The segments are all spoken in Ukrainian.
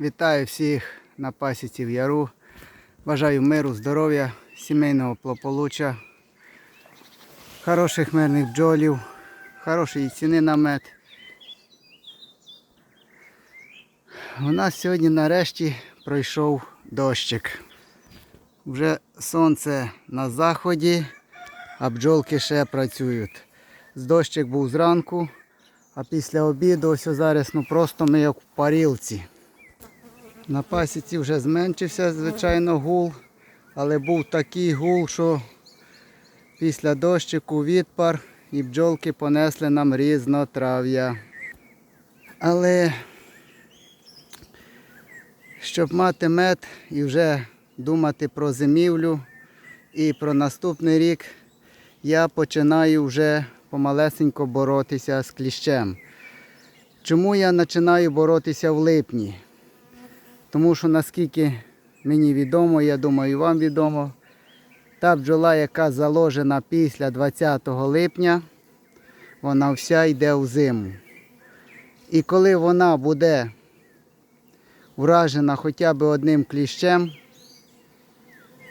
Вітаю всіх на пасіці в яру. Бажаю миру, здоров'я, сімейного благополуччя, хороших мирних бджолів, хорошої ціни на мед. У нас сьогодні нарешті пройшов дощик. Вже сонце на заході, а бджолки ще працюють. З дощик був зранку, а після обіду ось зараз ну просто ми як в парілці. На пасіці вже зменшився, звичайно, гул, але був такий гул, що після дощику відпар і бджолки понесли нам різнотрав'я. Але щоб мати мед і вже думати про зимівлю і про наступний рік, я починаю вже помалесенько боротися з кліщем. Чому я починаю боротися в липні? Тому що наскільки мені відомо, я думаю, вам відомо, та бджола, яка заложена після 20 липня, вона вся йде в зиму. І коли вона буде вражена хоча б одним кліщем,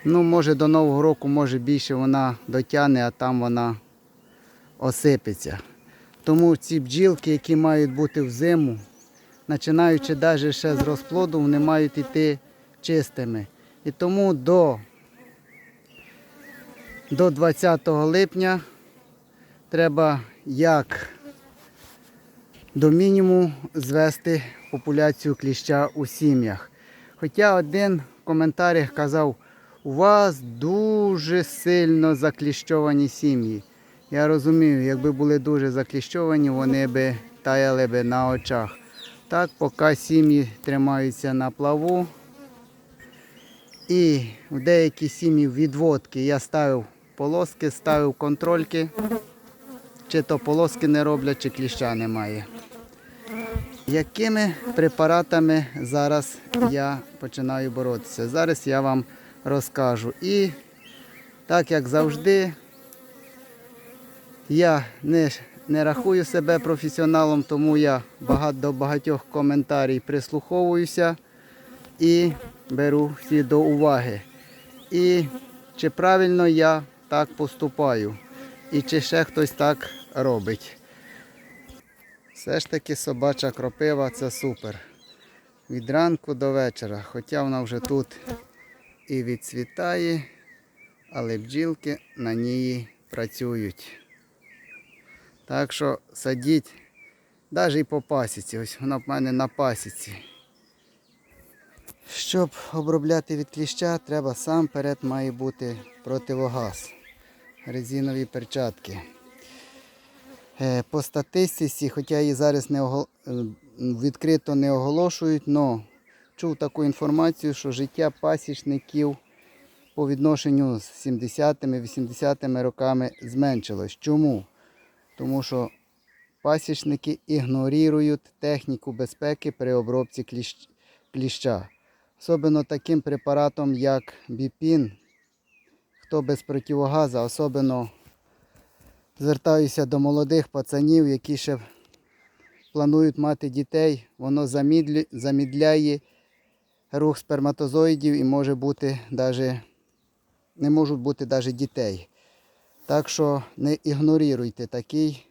ну, може до Нового року, може більше вона дотягне, а там вона осипеться. Тому ці бджілки, які мають бути в зиму, починаючи навіть ще з розплоду, вони мають йти чистими. І тому до, до 20 липня треба як до мінімуму звести популяцію кліща у сім'ях. Хоча один в коментарях казав, у вас дуже сильно закліщовані сім'ї. Я розумію, якби були дуже закліщовані, вони би таяли би на очах. Так, поки сім'ї тримаються на плаву. І в деякі сім'ї відводки я ставив полоски, ставив контрольки. Чи то полоски не роблять, чи кліща немає. Якими препаратами зараз я починаю боротися? Зараз я вам розкажу. І так як завжди, я не, не рахую себе професіоналом, тому я багато, до багатьох коментарів прислуховуюся і беру всі до уваги. І чи правильно я так поступаю, і чи ще хтось так робить. Все ж таки собача кропива це супер. Від ранку до вечора, хоча вона вже тут і відцвітає, але бджілки на ній працюють. Так що садіть, навіть і по пасіці. Ось вона в мене на пасіці. Щоб обробляти від кліща, треба сам перед має бути противогаз. Резинові перчатки. Е, По статистиці, хоча її зараз не огол... е, відкрито не оголошують, але чув таку інформацію, що життя пасічників по відношенню з 70-ми, 80-ми роками зменшилось. Чому? Тому що пасічники ігнорують техніку безпеки при обробці кліщ- кліща. Особливо таким препаратом, як біпін, хто без противогаза, особливо звертаюся до молодих пацанів, які ще планують мати дітей, воно замідляє рух сперматозоїдів і може бути даже, не можуть бути навіть дітей. Так що не ігноруйте такий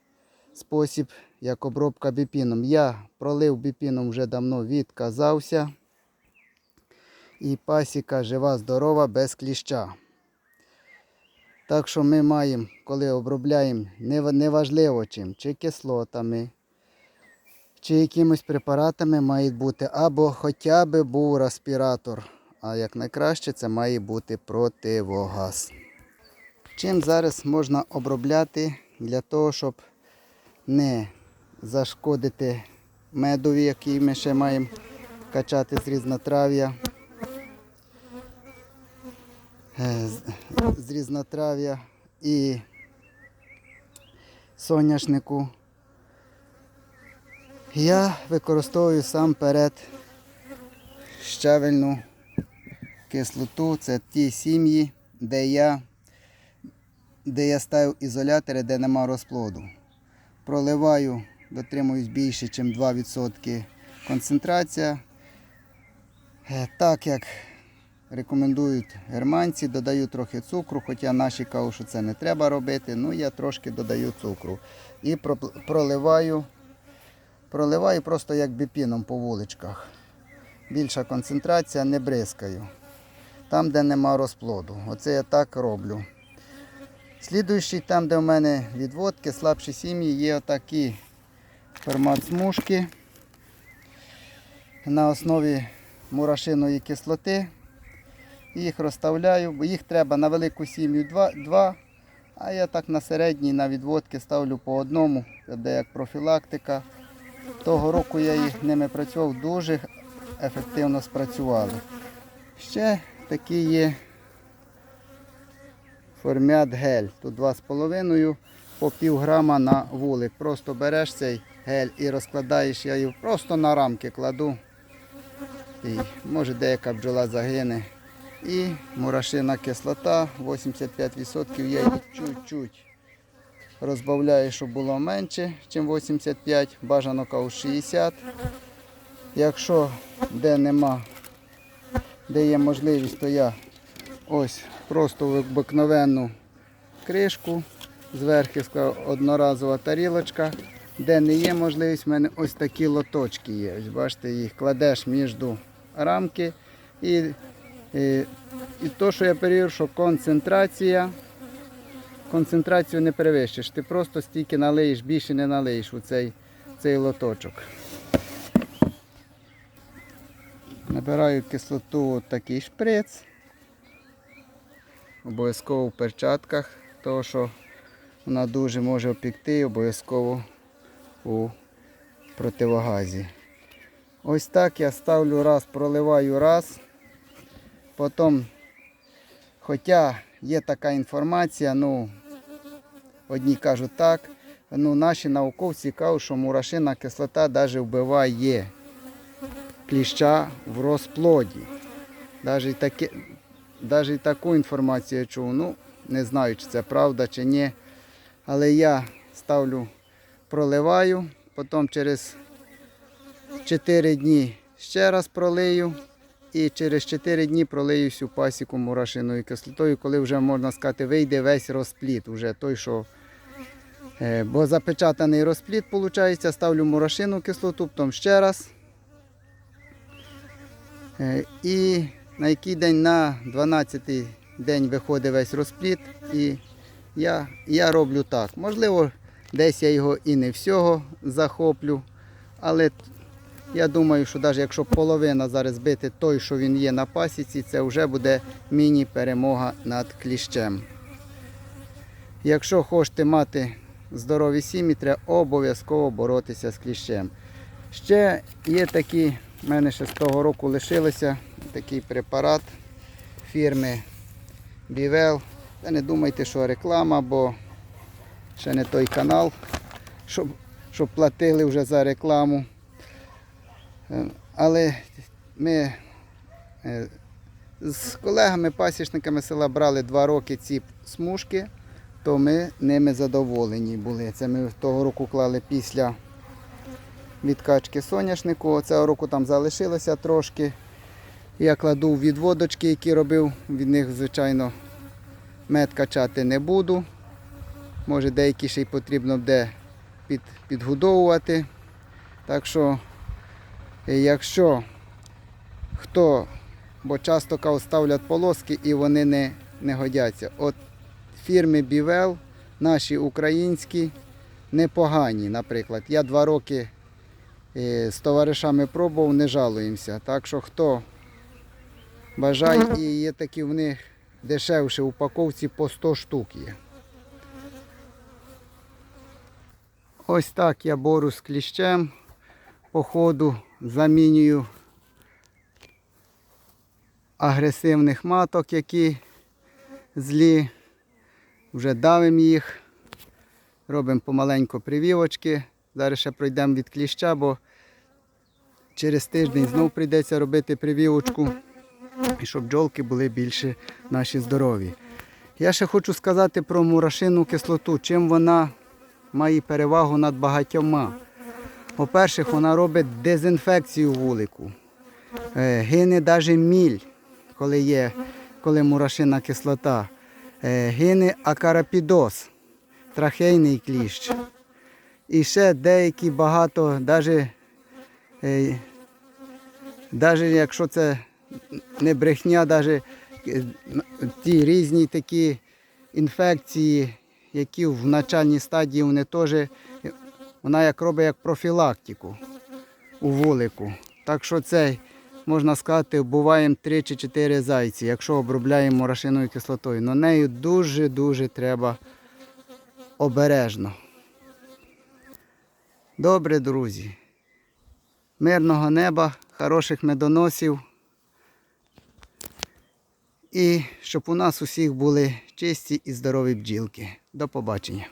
спосіб, як обробка біпіном. Я пролив біпіном вже давно відказався. І пасіка жива, здорова, без кліща. Так що ми маємо, коли обробляємо, неважливо чим, чи кислотами, чи якимось препаратами має бути, або хоча б був респіратор. А як найкраще це має бути противогаз. Чим зараз можна обробляти для того, щоб не зашкодити медові, який ми ще маємо качати з різнотрав'я. Е, з різнотрав'я і соняшнику. Я використовую сам перед щавельну кислоту. Це ті сім'ї, де я, де я ставив ізолятори, де нема розплоду. Проливаю, дотримуюсь більше, ніж 2% концентрація. Е, Так як рекомендують германці, додаю трохи цукру, хоча наші кажуть, що це не треба робити, ну я трошки додаю цукру. І проливаю, проливаю просто як біпіном по вуличках. Більша концентрація, не бризкаю. Там, де нема розплоду. Оце я так роблю. Слідуючий, там, де в мене відводки, слабші сім'ї, є отакі формат смужки на основі мурашиної кислоти. Їх розставляю, бо їх треба на велику сім'ю два, два, а я так на середній, на відводки ставлю по одному, буде як профілактика. Того року я їх ними працював, дуже ефективно спрацювали. Ще такі є формят гель. Тут 2,5 по пів грама на вулик. Просто береш цей гель і розкладаєш, я його просто на рамки кладу. І може деяка бджола загине. І мурашина кислота 85%. Я її чуть-чуть розбавляю, щоб було менше, ніж 85, бажано кау 60. Якщо де нема, де є можливість, то я ось просто в кришку, зверху одноразова тарілочка. Де не є можливість, в мене ось такі лоточки є. Ось бачите, їх кладеш між рамки. І, і, і то, що я перевірив, що концентрація, концентрацію не перевищиш. Ти просто стільки налиєш, більше не налиєш у цей, цей лоточок. Набираю кислоту от такий шприц. Обов'язково в перчатках, тому що вона дуже може опікти, обов'язково у противогазі. Ось так я ставлю раз, проливаю раз. Потім, хоча є така інформація, ну, одні кажуть так, ну, наші науковці кажуть, що мурашина кислота навіть вбиває кліща в розплоді. Навіть, таке, навіть таку інформацію я чув. Ну, не знаю, чи це правда чи ні. Але я ставлю, проливаю, потім через 4 дні ще раз пролию. І через 4 дні пролию всю пасіку мурашиною кислотою, коли вже, можна сказати, вийде весь розпліт. Уже той, що... Е, Бо запечатаний розпліт, виходить, ставлю мурашину кислоту, потім ще раз. Е, І на який день на 12-й день виходить весь розпліт. І я, я роблю так. Можливо, десь я його і не всього захоплю, але я думаю, що навіть якщо половина зараз збити той, що він є на пасіці, це вже буде міні-перемога над кліщем. Якщо хочете мати здорові сім'ї, треба обов'язково боротися з кліщем. Ще є такі, в мене ще з того року лишилося такий препарат фірми Бівел. Та не думайте, що реклама, бо ще не той канал, щоб, щоб платили вже за рекламу. Е, Але ми е, з колегами-пасічниками села брали два роки ці смужки, то ми ними задоволені були. Це ми того року клали після відкачки соняшнику. Цього року там залишилося трошки. Я кладу відводочки, які робив. Від них, звичайно, мед качати не буду. Може деякі ще й потрібно буде під, підгодовувати. Так що, е, якщо хто, бо часто кав ставлять полоски і вони не, не годяться. От фірми Бівел, наші українські, непогані, наприклад. Я два роки з товаришами пробував, не жалуємося. Так що хто бажає, і є такі в них дешевші в упаковці по 100 штук є. Ось так я бору з кліщем. По ходу замінюю агресивних маток, які злі. Вже давимо їх. Робимо помаленьку привівочки. Зараз ще пройдемо від кліща, бо через тиждень знов прийдеться робити привівочку, і щоб бджолки були більше наші здорові. Я ще хочу сказати про мурашину кислоту, чим вона має перевагу над багатьома. По-перше, вона робить дезінфекцію вулику. Е, Гине навіть міль, коли є, коли мурашина кислота. Е, Гине акарапідоз, трахейний кліщ. І ще деякі багато, навіть, е, навіть якщо це не брехня, навіть ті різні такі інфекції, які в начальній стадії вони теж, вона як робить як профілактику у вулику. Так що це, можна сказати, вбуваємо 3 чи 4 зайці, якщо обробляємо мурашиною кислотою. Но нею дуже-дуже треба обережно. Добре, друзі. Мирного неба, хороших медоносів. І щоб у нас усіх були чисті і здорові бджілки. До побачення.